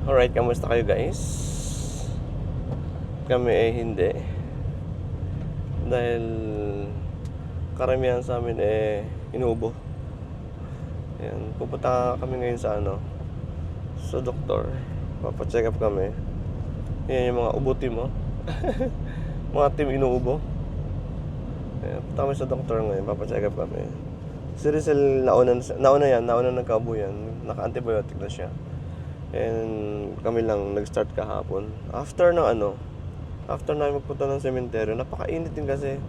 Alright, kamusta kayo guys? Kami eh hindi. Dahil karamihan sa amin eh inuubo. Ayan, pupunta kami ngayon sa ano, sa doktor. Papacheck up kami. Yan yung mga ubo team oh. mga team inuubo. Ayan, punta kami sa doktor ngayon, papacheck up kami. Si Rizal, nauna, nauna yan, nauna nagkaubo yan. Naka-antibiotic na siya. And kami lang nag-start kahapon. After ng ano, after namin magpunta ng sementeryo, napakainit din kasi.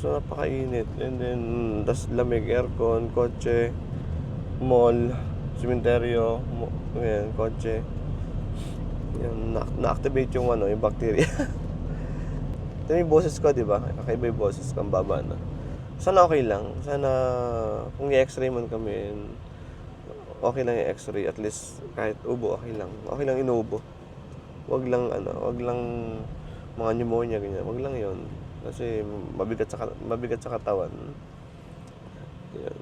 So napakainit. And then, das lamig, aircon, kotse, mall, sementeryo, mo, yan, kotse. Yan, na- na-activate yung ano, yung bacteria. Ito yung boses ko, di ba? Kakaiba yung boses ko, baba na. Sana okay lang. Sana kung i-x-ray man kami, okay lang yung x-ray. At least kahit ubo, okay lang. Okay lang inuubo. Wag lang, ano, wag lang mga pneumonia, ganyan. Wag lang yon Kasi mabigat sa, mabigat sa katawan. Yan.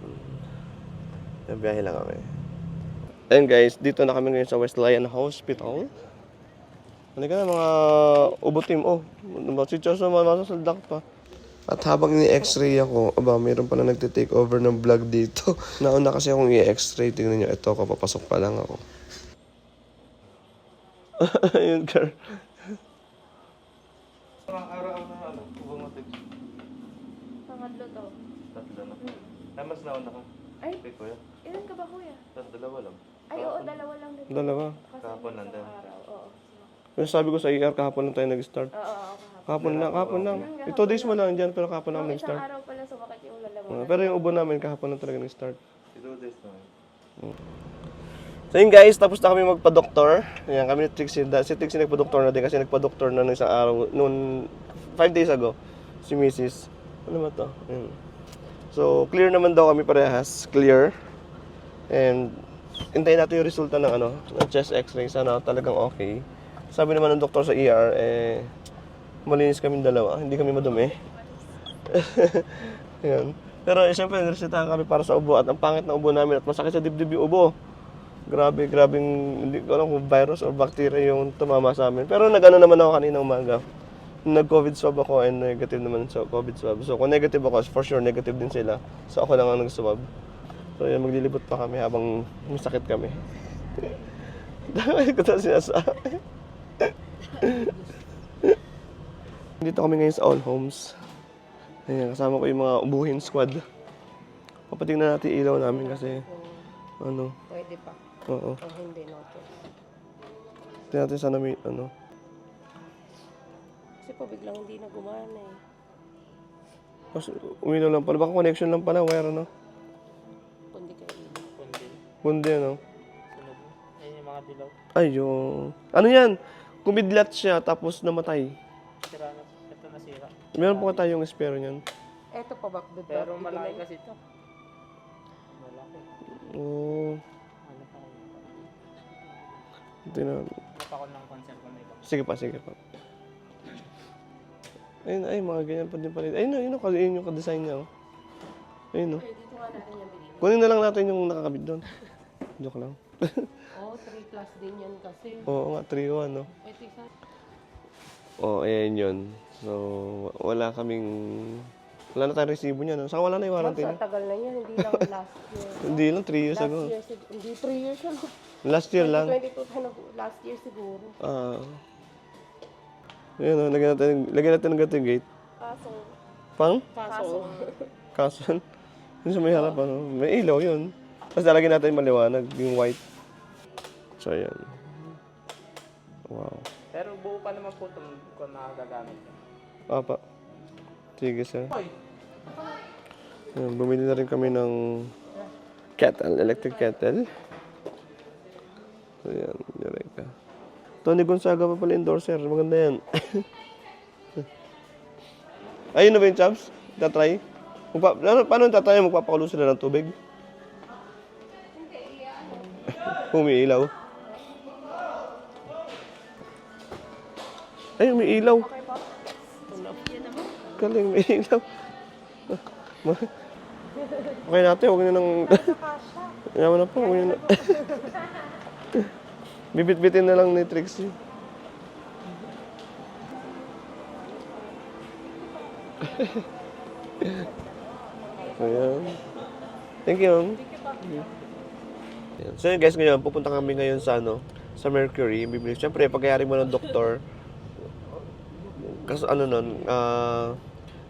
Yan, biyahe lang kami. Ayun guys, dito na kami ngayon sa West Lion Hospital. Ano ka na mga ubo team? Oh, si Charles naman masasaldak pa. At habang ni-x-ray ako, aba, mayroon pala nagte-take over ng vlog dito. Nauna kasi akong i-x-ray. Tingnan nyo, ito ako, papasok pa lang ako. Ayun, Car. Pangatlo to. Tatlo na. Ay, mas nauna ka. Ay, Kay Kuya. ilan ka ba kuya? Dalawa lang. Ay, oo, dalawa lang din. Dalawa. Kasi Kahapon isang nandun. araw, Oo. Yung sabi ko sa ER, kahapon lang tayo nag-start. Oo, oo. Kahapon lang, kahapon lang. Two days mo lang dyan, pero kahapon lang isang nag-start. araw pala sumakit yung Uh, lalamunan. pero yung ubo namin, kahapon lang talaga nag-start. So yun guys, tapos na kami magpa-doktor. Ayan, kami ni Trixie. Da- Si Trixie nagpa-doktor na din kasi nagpa-doktor na nung isang araw, noon, five days ago, si Mrs. Ano ba to? Ayan. So, clear naman daw kami parehas. Clear. And, hintayin natin yung resulta ng ano, ng chest x-ray. Sana talagang okay. Sabi naman ng doktor sa ER, eh, malinis kami dalawa. Hindi kami madumi. Ayan. Pero eh, siyempre, niresetahan kami para sa ubo at ang pangit na ubo namin at masakit sa dibdib yung ubo. Grabe, grabing, hindi ko alam kung virus or bacteria yung tumama sa amin. Pero nag-ano naman ako kanina umaga. Nag-COVID swab ako and negative naman sa COVID swab. So kung negative ako, for sure negative din sila. So ako lang ang nag-swab. So yan, maglilibot pa kami habang masakit kami. Dami ko na sinasabi. Dito kami ngayon sa All Homes. Ayan, kasama ko yung mga ubuhin squad. Papatingnan natin ilaw namin kasi ano, Pwede pa. oo. O hindi, no choice. Tingnan natin sana may ano. Kasi po biglang hindi na gumana eh. Mas umilaw lang pala. Baka connection lang pala, wire ano. Kundi kayo ilaw. Bundi ano. Ayun yung mga dilaw. Ayun. Ano yan? Kumidlat siya tapos namatay. Sira na. Ito. Meron po tayong espero niyan. Eto pa ba? bebe? Pero malaki kasi ito. Malaki. Oo. Ano pa kayo? Tingnan. Napa ko ng concern ko na iba. Sige pa, sige pa. Ayun, ay, mga ganyan pa din pala. Ayun, ayun, ayun, ayun yung ka-design niya. Oh. Ayun, oh. Dito nga natin yung binili. Kunin na lang natin yung nakakabit doon. Joke lang. Oo, 3 plus din yan kasi. Oo nga, 3-1, no? Ito isa. Oo, oh, ayan yun. So, wala kaming... Wala na tayong resibo niya, no? Saka wala na yung warranty Sa niya. tagal na yan, hindi lang last year. Hindi lang, 3 years last ago. year, sig- hindi 3 years ago. Last year lang. 2022 tayo nag- last year siguro. Ah. Ayun, oh, lagyan natin, lagyan natin ng ganito yung gate. Kaso, Pang? kaso, Kaso, yun sa may harap, ano? May ilaw yun. Tapos lalagyan natin maliwanag, yung white. So, ayan. Wow. Pero buo pa naman po itong kung nakagagamit. Apa. Sige, sir. Ayan, bumili na rin kami ng kettle, electric kettle. Ayan, Eureka. Tony Gonzaga pa pala endorser. Maganda yan. Ayun na ba yung chops? Tatry? Magpa ano, paano yung tatry? Magpapakulo sila ng tubig? Umiilaw. Ay, umiilaw. Galing, may ilaw. okay natin, huwag nyo nang... Yaman na po, huwag na... Bibit-bitin na lang ni Trixie. Ayan. Thank you. Ayan. So yun guys, ngayon, pupunta kami ngayon sa ano, sa Mercury. Bibili. Siyempre, pagkayari mo ng doktor, kaso ano nun, ah,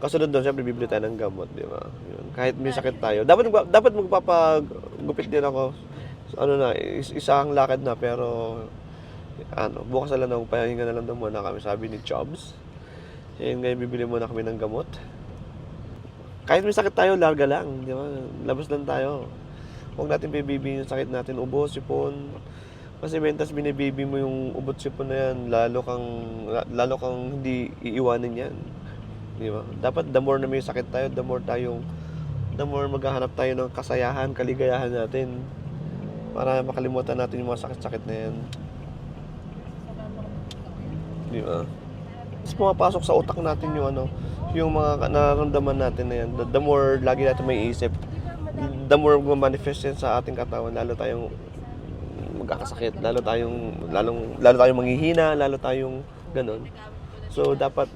kasunod doon, siyempre bibili tayo ng gamot, di ba? Yun. Kahit may sakit tayo. Dapat, dapat magpapagupit din ako. So, ano na, is, isang lakad na, pero ano, bukas na lang ng pahinga na lang daw muna kami, sabi ni Chubbs. Yun ngayon, bibili muna kami ng gamot. Kahit may sakit tayo, larga lang, di ba? Labas lang tayo. Huwag natin bibibi yung sakit natin, ubo, sipon. Kasi mentas binibibi mo yung ubot sipon na yan, lalo kang, lalo kang hindi iiwanan yan. Di ba? Dapat the more na may sakit tayo, the more tayong, the more maghahanap tayo ng kasayahan, kaligayahan natin. Para makalimutan natin yung mga sakit-sakit na yan. Di ba? Tapos pumapasok sa utak natin yung ano, yung mga nararamdaman natin na yan. The, the more lagi natin may isip, the more manifest yan sa ating katawan, lalo tayong magkakasakit, lalo tayong, lalong, lalo tayong manghihina, lalo tayong ganun. So, dapat,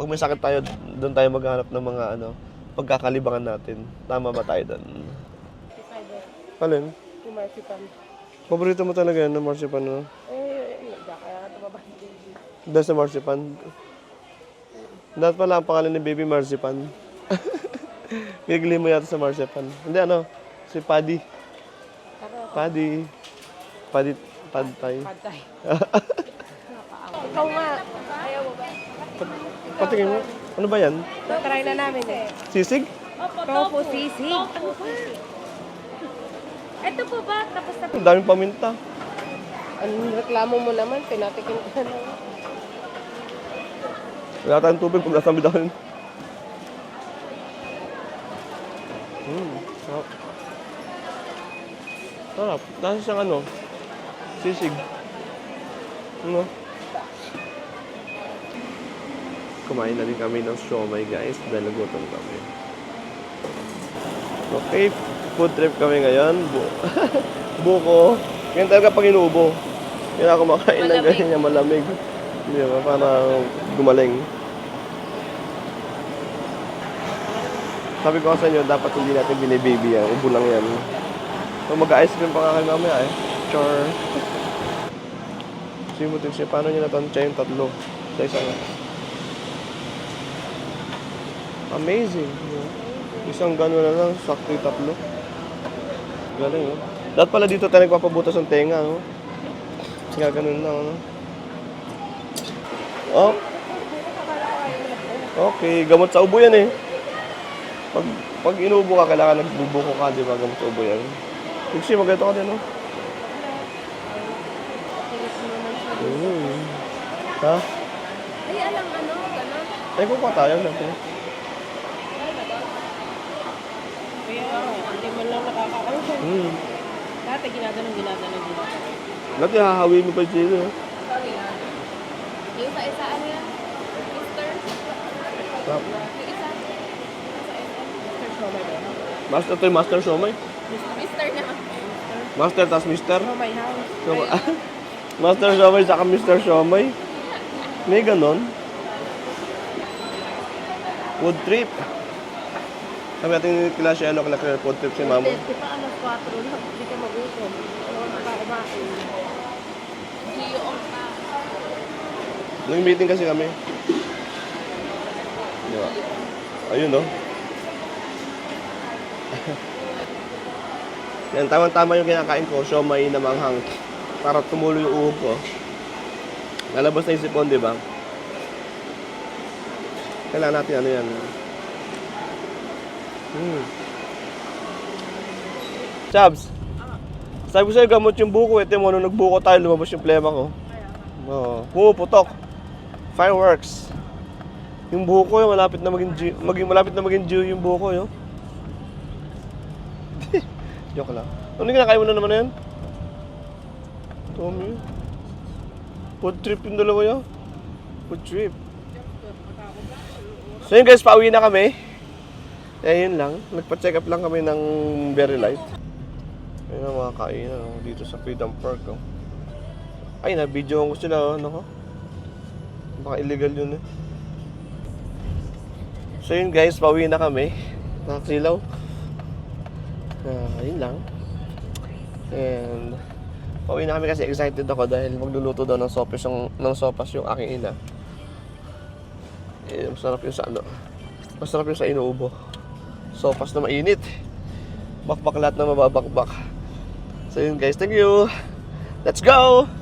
pag may sakit tayo, doon tayo maghanap ng mga ano, pagkakalibangan natin. Tama ba tayo doon? Alin? Yung marzipan. Paborito mo talaga yan na marzipan, no? Eh, kaya tumaba si baby. Dahil sa marzipan. Dapat pala ang pangalan ni baby marzipan. Bigli mo yata sa marzipan. Hindi ano, si Paddy. Paddy. Paddy, Padtay. patay. Ikaw nga. Ayaw mo ba? Patingin mo. Ano ba yan? Try na namin eh. Sisig? Tofu sisig. Ito po ba? Tapos na Ang daming paminta. Anong reklamo mo naman? Pinatikin ka na. Wala tayong tubig kung nasa dahon. Hmm, sarap. Sarap. Nasa siyang ano, sisig. Ano? Kumain na din kami ng siomay guys dahil nagutom kami. Okay, food trip kami ngayon. Bu- Buko. Yan talaga pag inuubo. Yan ako makain ng ganyan malamig. Hindi ba? Para gumaling. Sabi ko sa inyo, dapat hindi natin binibaby yan. Ubo lang yan. So mag-ice cream pa nga kayo mamaya eh. Char. Simutin siya. Paano nyo natansya yung tatlo? Sa isang... Amazing. Isang gano'n na lang, sakto yung tatlo. Galing, oh. Dapat pala dito tayo nagpapabutas ng tenga, no? Kaya ganun lang, no? Oh. Okay, gamot sa ubo yan eh. Pag, pag inubo ka, kailangan nagbubuko ka, di ba? Gamot sa ubo yan. Kasi maganda ka din, no? Ha? Ay, alam ano, gano'n. Ay, kukuha tayo natin. Kaya hindi man lang nakakaano. Hmm. Dati ginaganon, ginaganon, ginaganon. Dati hahawi mo pa dito. no? Yung sa isa, ano yan? Mister? Yung isa? Ba? Master to yung Master Shomai. Mister na. Master tas Mister. Shomai house. Master Shomai saka Mr. Shomai. May ganon. Food trip. Sabi natin kila si ano, kila food trip si Mamo. Di pa alas 4 lang, hindi ka magutom. Ano ka kumain? Gio on pa. Nung meeting kasi kami. Di ba? Ayun, no? Yan, tamang-tama yung kinakain ko. Siomay na manghang. Para tumulo yung uhog ko. Nalabas na yung sipon, di ba? Kailangan natin ano yan. Hmm. Chabs! Sabi ko sa'yo, gamot yung buko. Ito mo, nung nagbuko tayo, lumabas yung plema ko. Oo. Pumuputok. Fireworks. Yung buko yun, malapit na maging G, maging malapit na maging G yung buko yun. Joke lang. Ano yung kinakain mo na naman na yan? Tommy. Food trip yung dalawa yun. Food trip. So yun guys, pauwi na kami. Eh yun lang. Nagpa-check up lang kami ng very light. Ayun ang mga kainan oh, dito sa Freedom Park. Oh. Ay, na-video ko sila, ano ko. Baka illegal yun eh. So yun guys, pauwi na kami. Nakasilaw. Ah, yun lang. And pauwi na kami kasi excited ako dahil magluluto daw ng sopas yung, ng sopas yung aking ina. Eh, masarap yung sa ano. Masarap yung sa inuubo. Sopas na mainit. Bakbak lahat na mababakbak. So yun guys, thank you. Let's go!